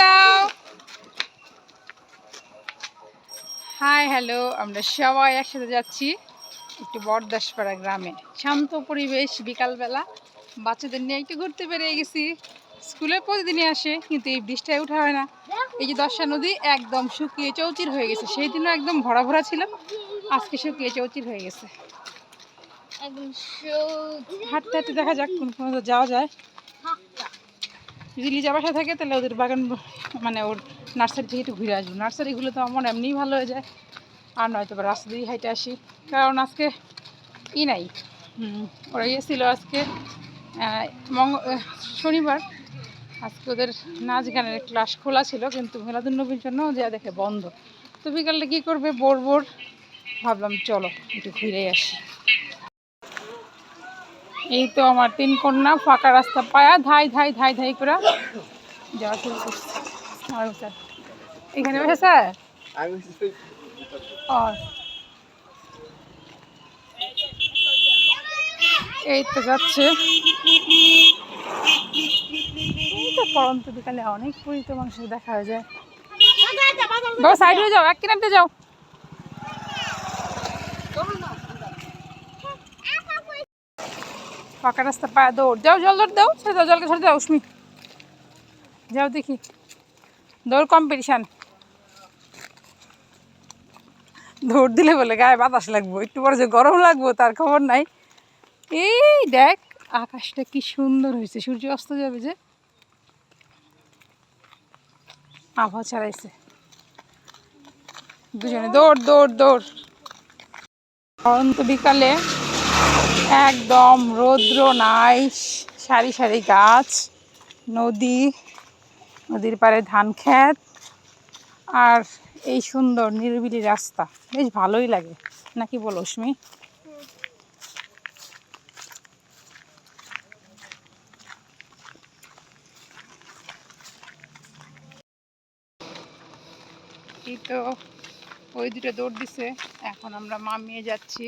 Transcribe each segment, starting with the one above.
দাও। Hi hello আমরা সবাই একসাথে যাচ্ছি একটু বরদাসপাড়া গ্রামে। শান্ত পরিবেশ বিকালবেলা। বাচ্চাদের নিয়ে একটু ঘুরতে বেরিয়ে গেছি। স্কুলে প্রতিদিনই আসে কিন্তু এই বৃষ্টিটায় ওঠা হয় না। এই যে দশা নদী একদম শুকিয়ে চৌচির হয়ে গেছে। সেই দিনও একদম ভরা ভরা ছিল আজকে শুকিয়ে চৌচির হয়ে গেছে। হাঁটতে হাঁটতে দেখা যাক কোন কোনো যাওয়া যায়। যদি লিজা বাসা থাকে, তাহলে ওদের বাগান মানে ওর নার্সারি থেকে একটু ঘুরে আসব। নার্সারিগুলো তো আমার এমনিই ভালো হয়ে যায়। আর নয়তো বা রাস্তা দিয়ে হাইটে আসি। কারণ আজকে ই নাই। ওরা গিয়েছিল আজকে মঙ্গ, শনিবার। আজকে ওদের নাচ গানের ক্লাস খোলা ছিল, কিন্তু মেলাদুন্নবীর জন্য যা দেখে বন্ধ। তো বিকালে কী করবে? Bore bore. ভাবলাম, চলো, একটু ঘুরে আসি। এই তো আমার তিন কন্যা ফাঁকা রাস্তা পায়া ধাই ধাই ধাই ধাই করে যাওয়া শুরু করছে। স্যার এখানে বসে স্যার এই তো যাচ্ছে। এই তো পরন্ত বিকালে অনেক পরিত মানুষের দেখা হয়ে যায়। বাবা সাইড হয়ে যাও এক কিনারতে যাও। ফাঁকা রাস্তা পায়ে দৌড়। যাও, জল দৌড় দাও, ছেড়ে দাও, জলকে ছেড়ে দাও উষ্মি যাও দেখি। দৌড় কম্পিটিশান দৌড় দিলে বলে গায়ে বাতাস লাগবো, একটু পরে যে গরম লাগবো, তার খবর নাই। এই দেখ, আকাশটা কি সুন্দর হয়েছে, সূর্য অস্ত যাবে যে। আবহাওয়া ছাড়াইছে। দুজনে দৌড় দৌড় দৌড়। অনন্ত বিকালে একদম রৌদ্র নাই, সারি সারি গাছ, নদী, নদীর পাড়ে ধান ক্ষেত, আর এই সুন্দর নিরিবিলি রাস্তা। বেশ ভালোই লাগে। নাকি বলো এই তো ওই দুটো দৌড় দিছে। এখন আমরা মামিয়ে যাচ্ছি।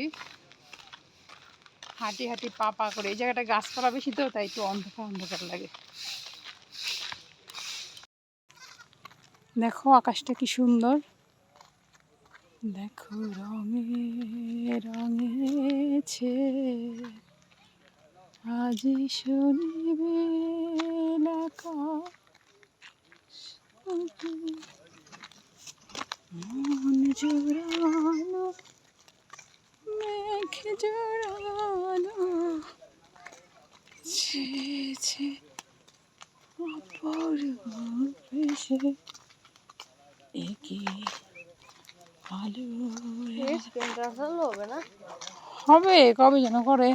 হাঁটি হাঁটি পা পা করে। এই জায়গাটা গাছপালা বেশি তো, তাই একটু অন্ধকার অন্ধকার লাগে। দেখো আকাশটা কি সুন্দর। দেখো রঙে রঙেছে। আজি শুনিবে মন জোড়ানো মেঘ জোড়ানো অপূর্ব আলো হবে না? হবে কবে যেন করে।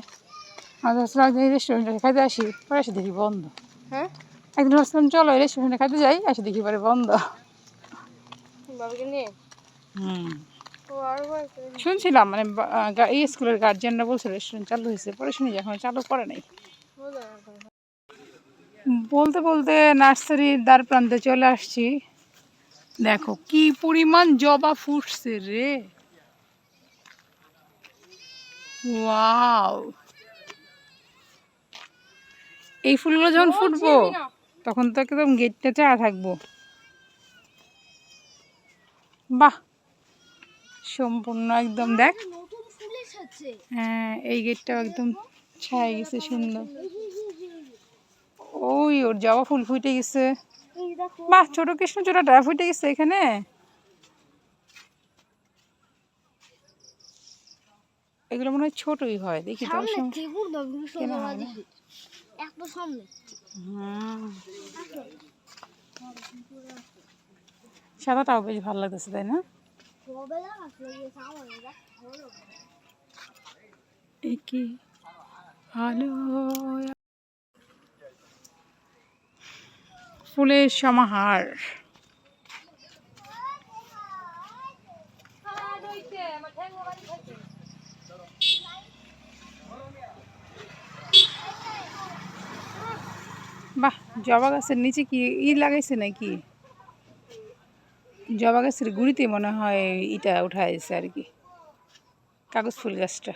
আমাদের আসলে একদিন রেস্টুরেন্টে খাইতে আসি পরে এসে দেখি বন্ধ। হ্যাঁ? একদিন ভাবছিলাম চলো রেস্টুরেন্টে খাইতে যাই এসে দেখি পরে বন্ধ। হুম। শুনছিলাম মানে এই স্কুলের গার্জিয়ানরা বলছে রেস্টুরেন্ট চালু হয়েছে পরে শুনি এখন চালু করে নাই। বলতে বলতে নার্সারির দ্বার প্রান্তে চলে আসছি। দেখো কি পরিমাণ জবা ফুটছে রে। ওয়াও। এই ফুলগুলো যখন ফুটবো তখন তো একদম গেটটা চা থাকব। বাহ! সম্পূর্ণ একদম দেখ। হ্যাঁ এই গেটটাও একদম ছায় গেছে সুন্দর। ওই ওর জবা ফুল ফুটে গেছে। বাহ ছোট কৃষ্ণচূড়াটা ফুটে গেছে এখানে? এগুলো মনে হয় ছোটই হয় দেখি তো হয়। সাদাটাও বেশ ভালো লাগতেছে তাই না? কবে ফুলের সমাহার। বাহ, জবা গাছের নিচে কি ই লাগাইছে নাকি? জবা গাছের গুড়িতে মনে হয় ইটা উঠাইছে আর কি। কাগজ ফুল গাছটা।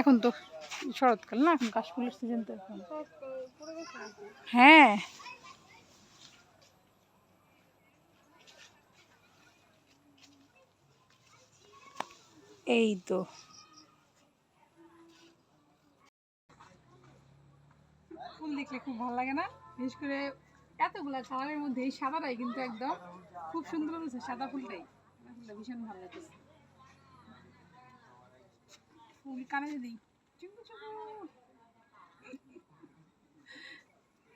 এখন তো শরৎকাল না, এখন কাশফুলের সিজন তো এখন। হ্যাঁ। এই তো। ফুল দেখলে খুব ভালো লাগে না? বিশেষ করে এতগুলা কালারের মধ্যে এই সাদাটাই কিন্তু একদম খুব সুন্দর হয়েছে, সাদা ফুলটাই। ভীষণ ভালো লাগতেছে। ফুল কানে দিই। চুপু চুপু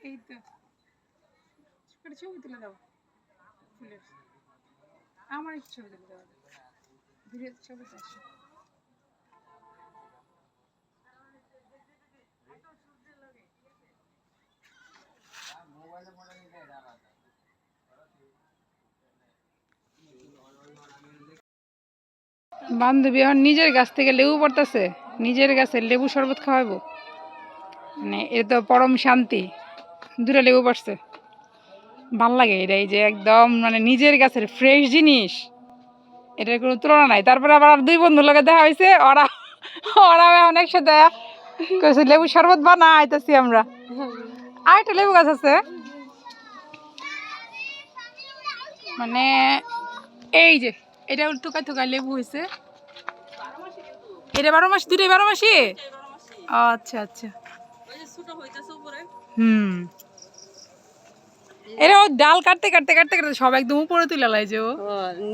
এই তো। একটা ছবি তুলে দাও ফুলের। আমার একটু ছবি তুলে দাও। ধীরে ছবি তো আসো বান্ধবী এখন নিজের গাছ থেকে লেবু পড়তেছে। নিজের গাছের লেবু শরবত খাওয়াবো মানে এটা তো পরম শান্তি। দূরে লেবু পড়ছে। ভালো লাগে এটা, এই যে একদম মানে নিজের গাছের ফ্রেশ জিনিস। এটার কোনো তুলনা নাই। তারপরে আবার দুই বন্ধুর লগে দেখা হয়েছে ওরা ওরা অনেক সাথে কইছে, লেবু শরবত বানা আইতেছি আমরা। আর একটা লেবু গাছ আছে। মানে এই যে, এটা থুকায় থুকায় লেবু হয়েছে এটা বারো মাস? দুটোই বারো মাসি? আচ্ছা আচ্ছা। হুম। এটা ও ডাল কাটতে কাটতে কাটতে কাটতে সব একদম উপরে তুলে লাই যে ও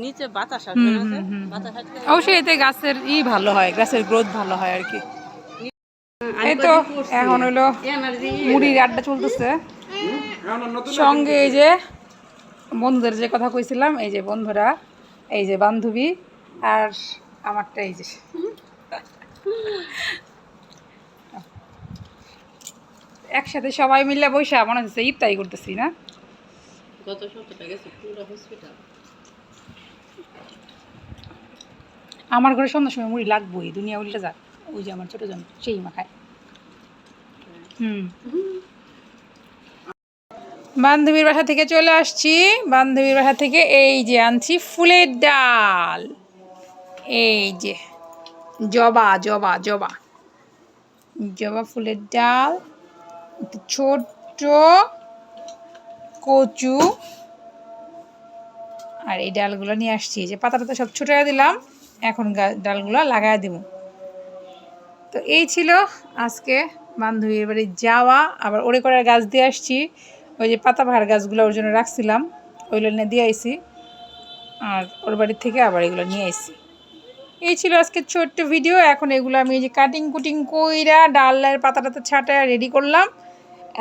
নিচে বাতাস অবশ্যই এতে গাছের ই ভালো হয় গাছের গ্রোথ ভালো হয় আর কি। এই তো এখন হলো মুড়ির আড্ডা চলতেছে। সঙ্গে এই যে বন্ধুদের যে কথা কইছিলাম এই যে বন্ধুরা এই যে বান্ধবী আর আমারটা এই যে। একসাথে সবাই মিলে বসে মনে হচ্ছে ইফতারি করতেছি না। গত সপ্তাহে গেছে পুরো হসপিটাল আমার ঘরে সন্ধ্যার সময় মুড়ি লাগবোই দুনিয়া উল্টে যাক। ওই যে আমার ছোট জন সেই মাখায়। হুম। বান্ধবীর বাসা থেকে চলে আসছি। বান্ধবীর বাসা থেকে এই যে আনছি ফুলের ডাল। এই যে জবা জবা জবা। জবা ফুলের ডাল। ছোট্ট কচু। আর এই ডালগুলো নিয়ে আসছি যে পাতা টাতা সব ছুটে দিলাম, এখন ডালগুলো লাগাই দিব। তো এই ছিল আজকে বান্ধবীর বাড়ি যাওয়া, আবার ওরে করার গাছ দিয়ে আসছি। ওই যে পাতাবাহার গাছগুলো ওর জন্য রাখছিলাম ওইগুলো নিয়ে দিয়ে আইছি। আর ওর বাড়ির থেকে আবার এগুলো নিয়ে আইছি। এই ছিল আজকে ছোট্ট ভিডিও, এখন এগুলো আমি এই যে কাটিং কুটিং কইরা ডালের পাতা টাতা ছাটায় রেডি করলাম।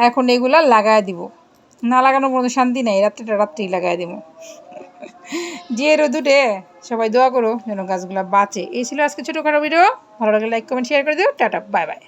এখন এগুলা লাগায় দিব। না লাগানোর কোনো শান্তি নেই, রাত্রিটা রাত্রি লাগাই দিব। যে রোদুটে সবাই দোয়া করো যেন গাছগুলো বাঁচে। এই ছিল আজকে ছোটোখাটো ভিডিও ভালো লাগলে লাইক কমেন্ট শেয়ার করে দিও। Tata bye bye